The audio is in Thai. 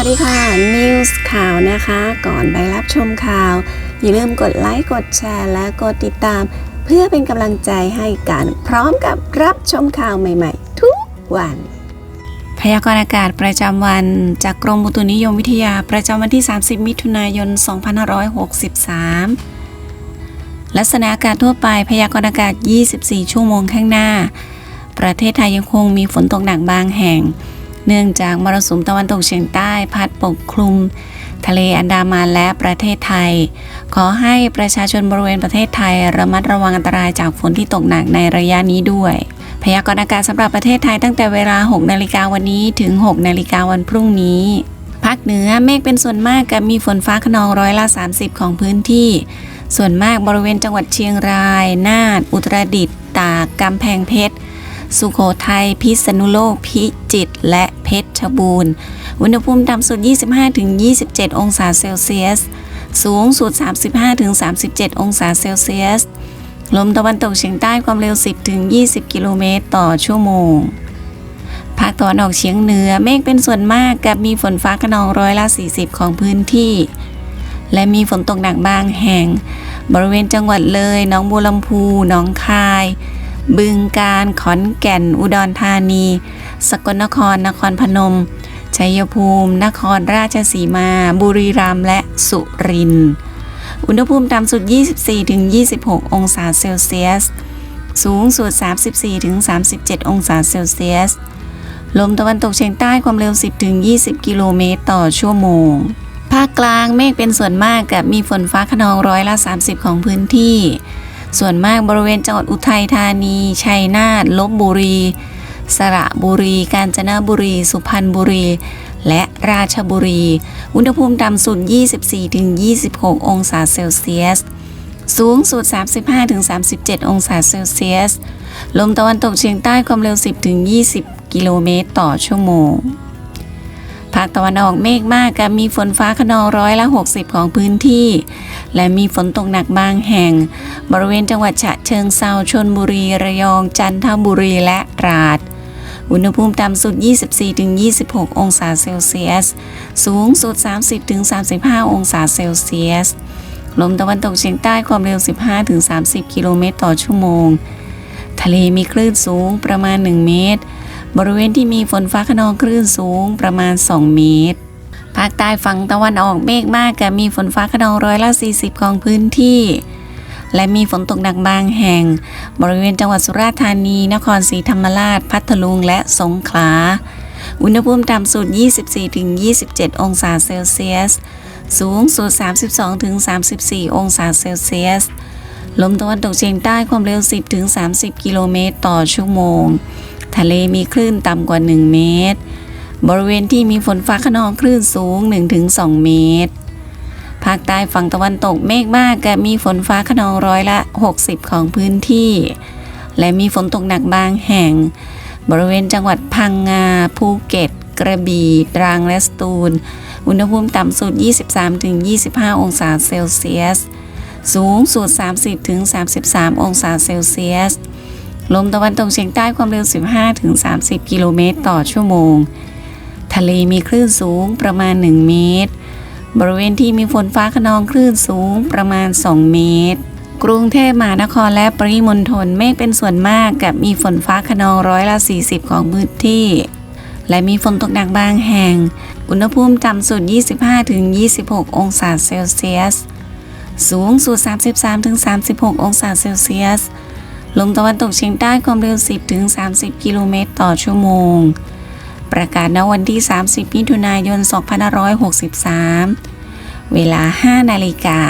วัสดีค่ะ News ข่าวนะคะ ก่อนไปรับชมข่าว อย่าลืมกดไลค์ กดแชร์ และกดติดตาม เพื่อเป็นกำลังใจให้กันพร้อมกับรับชมข่าวใหม่ๆ ทุกวัน พยากรณ์อากาศประจำวัน จากกรมอุตุนิยมวิทยาประจำวันที่ 30 มิถุนายน 2563 ลักษณะอากาศทั่วไปพยากรณ์อากาศ 24 ชั่วโมงข้างหน้า ประเทศไทยยังคงมีฝนตกหนักบางแห่ง เนื่องจากมรสุมตะวันตกเฉียงใต้พัดปกคลุม ทะเลอันดามันและประเทศไทย ขอให้ประชาชนบริเวณประเทศไทย ระมัดระวังอันตรายจากฝนที่ตกหนักในระยะนี้ด้วย พยากรณ์อากาศสำหรับประเทศไทยตั้งแต่เวลา 6 นาฬิกาวันนี้ถึง 6 นาฬิกาวันพรุ่งนี้ภาคเหนือเมฆเป็นส่วนมากกับมีฝนฟ้าขนองร้อยละ 30 ของพื้นที่ ส่วนมากบริเวณจังหวัดเชียงราย น่าน อุตรดิตถ์ ตาก กำแพงเพชร สุโขทัย พิษณุโลก พิจิตร และเพชรบูรณ์ อุณหภูมิต่ำสุด 25-27 องศาเซลเซียส สูงสุด 35-37 องศาเซลเซียส ลมตะวันตกเฉียงใต้ความเร็ว 10-20 กิโลเมตรต่อชั่วโมง ภาคตะวันออกเฉียงเหนือเมฆเป็นส่วนมากกับมีฝนฟ้าขนองร้อยละ 40 ของพื้นที่ และมีฝนตกหนักบางแห่ง บริเวณจังหวัดเลย หนองบัวลำพู หนองคาย บึงกาฬขอนแก่น อุดรธานี สกลนคร นครพนม ชัยภูมิ นครราชสีมา บุรีรัมย์ และสุรินทร์ อุณหภูมิต่ำสุด 24-26 องศาเซลเซียส สูงสุด 34-37 องศาเซลเซียส ลมตะวันตกเฉียงใต้ความเร็ว 10-20 กิโลเมตรต่อชั่วโมง ภาคกลางเมฆเป็นส่วนมากกับมีฝนฟ้าขนองร้อยละ 30 ของพื้นที่ ส่วนมากบริเวณจังหวัดอุทัยธานี ชัยนาทลบบุรี สระบุรี กาญจนบุรี สุพรรณบุรี และราชบุรี อุณหภูมิต่ำสุด 24-26 องศาเซลเซียส สูงสุด 35-37 องศาเซลเซียส ลมตะวันตกเฉียงใต้ความเร็ว 10-20 กิโลเมตรต่อชั่วโมง ภาคตะวันออกเมฆมากกับมีฝนฟ้าขนองร้อยละ 60 ของพื้นที่ และมีฝนตกหนักบางแห่ง บริเวณจังหวัดฉะเชิงเซาชนบุรีระยองจันทบุรีและตราด อุณหภูมิต่ำสุด 24-26 องศาเซลเซียส สูงสุด 30-35 องศาเซลเซียส ลมตะวันตกเฉียงใต้ความเร็ว 15-30 กิโลเมตรต่อชั่วโมง ทะเลมีคลื่นสูงประมาณ 1 เมตร บริเวณที่มีฝนฟ้าขนองคลื่นสูงประมาณ 2 เมตร ภาคใต้ฝั่งตะวันออกเมฆมากกับมีฝนฟ้าขนองร้อยละ 40 ของพื้นที่ และมีฝนตกหนักบางแห่ง บริเวณจังหวัดสุราษฎร์ธานี นครศรีธรรมราช พัทลุง และสงขลา อุณหภูมิต่ำสุด 24-27 องศาเซลเซียส สูงสุด 32-34 องศาเซลเซียสลมตะวันตกเฉียงใต้ความเร็ว 10-30 กิโลเมตรต่อชั่วโมง ทะเลมีคลื่นต่ำกว่า 1 เมตร บริเวณที่มีฝนฟ้าขนองคลื่นสูง 1-2 เมตร ภาคใต้ฝั่งตะวันตกเมฆมากกับมีฝนฟ้าขนองร้อยละ 60 ของพื้นที่ และมีฝนตกหนักบางแห่ง บริเวณจังหวัดพังงา ภูเก็ต กระบี่ตรังและสตูล อุณหภูมิต่ำสุด 23-25 องศาเซลเซียส สูงสุด 30-33 องศาเซลเซียส ลมตะวันตกเฉียงใต้ความเร็ว 15-30 กิโลเมตร ต่อชั่วโมง ทะเลมีคลื่นสูงประมาณ 1 เมตร บริเวณที่มีฝนฟ้าขนองคลื่นสูงประมาณ 2 เมตร กรุงเทพมหานครและปริมณฑลเมฆเป็นส่วนมากกับมีฝนฟ้าขนองร้อยละ 40 ของพื้นที่ และมีฝนตกหนักบางแห่ง อุณหภูมิต่ำสุด 25-26 องศาเซลเซียส สูงสุด 33-36 องศาเซลเซียส ลมตะวันตกเฉียงใต้ความเร็ว 10-30 กิโลเมตรต่อชั่วโมง ประกาศณวันที่ 30 มิถุนายน 2563 เวลา 5 นาฬิกา